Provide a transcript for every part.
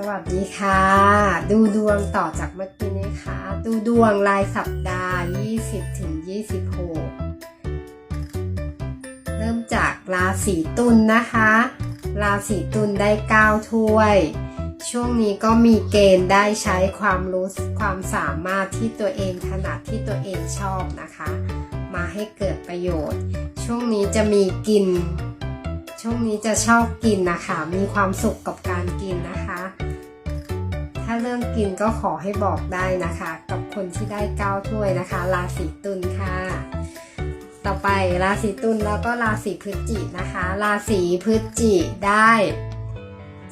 สวัสดีค่ะ ดูดวงต่อจากเมื่อกี้นะคะ ดูดวงรายสัปดาห์ 20 ถึง 26 เริ่มจากราศีตุลนะคะ ราศีตุลได้ 9 ถ้วย ช่วงนี้ก็มีเกณฑ์ได้ใช้ความรู้ความสามารถที่ตัวเองถนัดที่ตัวเองชอบนะคะ มาให้เกิดประโยชน์ ช่วงนี้จะมีกินช่วงนี้จะชอบกินนะคะ มีความสุขกับการกินนะคะ ถ้าเรื่องกินก็ขอให้บอกได้นะคะ กับคนที่ได้เก้าถ้วยนะคะ ราศีตุลค่ะ ต่อไปราศีตุลแล้วก็ราศีพฤศจินะคะ ราศีพฤศจิได้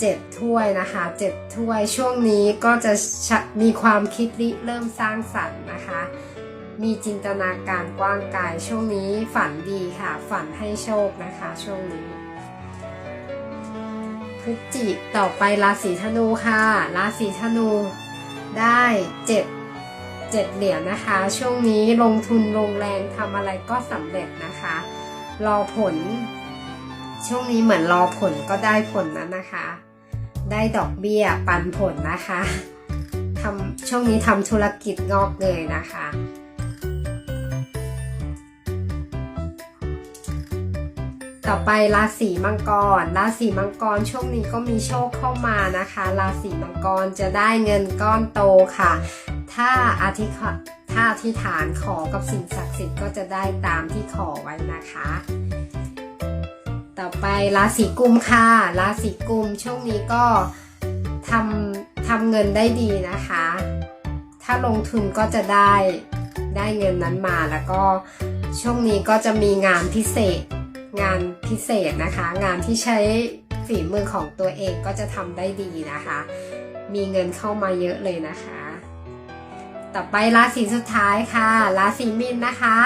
เจ็ดถ้วยนะคะเจ็ดถ้วยช่วงนี้ก็จะชะมีความคิดริเริ่มสร้างสรรค์นะคะ มีจินตนาการกว้างไกลช่วงนี้ฝันดีค่ะ ฝันให้โชคนะคะ ช่วงนี้ พฤศจิต่อไปราศีธนูค่ะ ราศีธนูได้เจ็ดเจ็ดเหรียญนะคะ ช่วงนี้ลงทุนลงแรงทำอะไรก็สำเร็จนะคะ รอผล ช่วงนี้เหมือนรอผลก็ได้ผลนั้นนะคะ ได้ดอกเบี้ยปันผลนะคะทำช่วงนี้ทำธุรกิจงอกเงยนะคะ ต่อไปราศีมังกร ราศีมังกรช่วงนี้ก็มีโชคเข้ามานะคะ ราศีมังกรจะได้เงินก้อนโตค่ะ ถ้าอธิถ้าอธิษฐานขอกับสิ่งศักดิ์สิทธิ์ก็จะได้ตามที่ขอไว้นะคะ ต่อไปราศีกุมค่ะ ราศีกุมช่วงนี้ก็ทำทำเงินได้ดีนะคะ ถ้าลงทุนก็จะได้ได้เงินนั้นมาแล้วก็ช่วงนี้ก็จะมีงานพิเศษ งานพิเศษนะคะ งานที่ใช้ฝีมือของตัวเองก็จะทำได้ดีนะคะ มีเงินเข้ามาเยอะเลยนะคะ ต่อไปราศีสุดท้ายค่ะ ราศีมีนนะคะ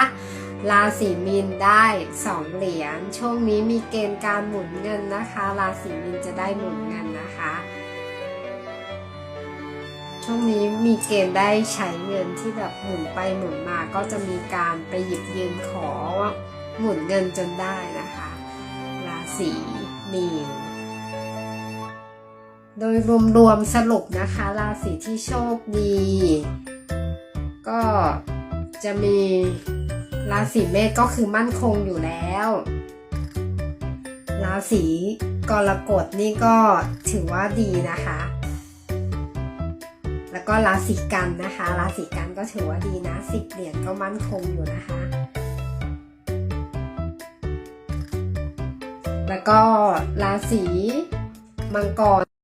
ราศีมีนได้สองเหรียญช่วงนี้มีเกณฑ์การหมุนเงินนะคะราศีมีนจะได้หมุนเงินนะคะ ช่วงนี้มีเกณฑ์ได้ใช้เงินที่แบบหมุนไปหมุนมาก็จะมีการไปหยิบยืมขอ หมุนเงินจนได้นะคะ ราศีมีน โดยรวมๆสรุปนะคะ ราศีที่โชคดี ก็จะมีราศีเมษก็คือมั่นคงอยู่แล้ว ราศีกรกฎนี่ก็ถือว่าดีนะคะ แล้วก็ราศีกันนะคะ ราศีกันก็ถือว่าดีนะสิบเหรียญก็มั่นคงอยู่นะคะ แล้วก็ราศีมังกร